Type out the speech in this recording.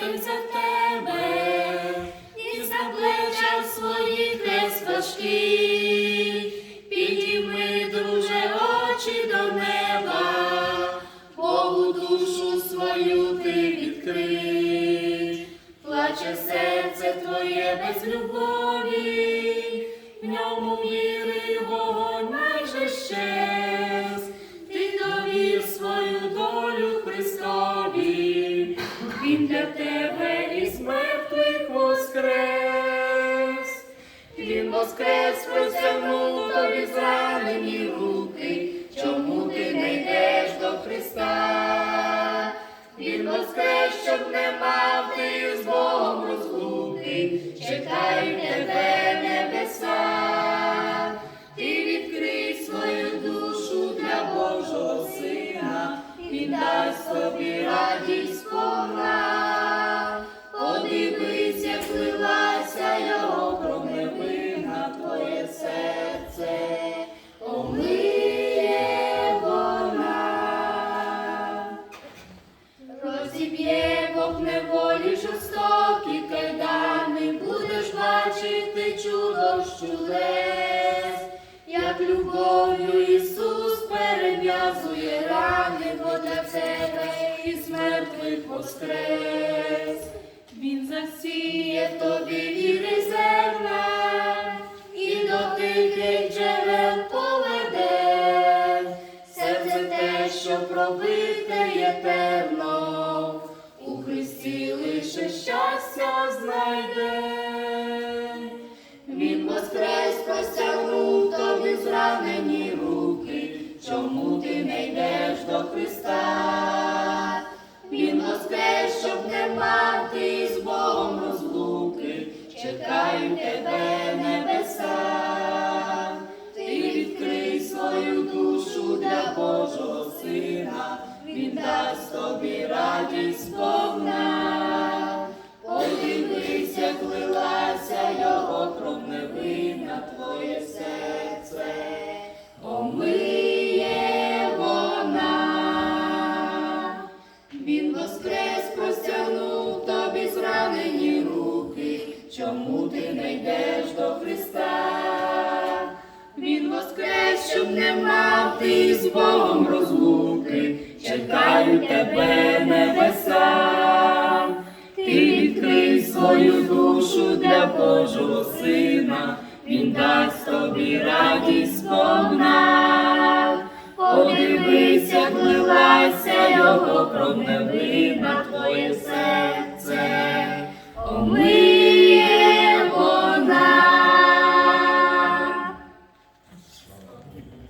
той за тебе, і за плеча своїх крест важкий, підійми, друже, очі до неба, Богу душу свою ти відкрий, плаче серце твоє без любові, воскрес простягнув тобі зранені руки, чому ти не йдеш до Христа? Він воскрес, щоб не мав ти з Богом розлуки, чекають тебе небеса. Ти відкрий свою душу для Божого Сина, Він дасть тобі радість повна. Подивись, як лилася любов'ю Ісус перев'язує рани, для тебе із мертвих воскрес. Він засіє тобі віри зерна, і до тихих джерел поведе, серце те, що пробите є темно, у Христі лише щастя знайде. Розлуки, чекають чому ти не йдеш до Христа? Він воскрес, щоб не мав ти з Богом розлуки, чекаю тебе небеса. Ти відкрий свою душу для Божого Сина, Він дасть тобі радість повна. Подивись, як лилася його кровневина, твоє серце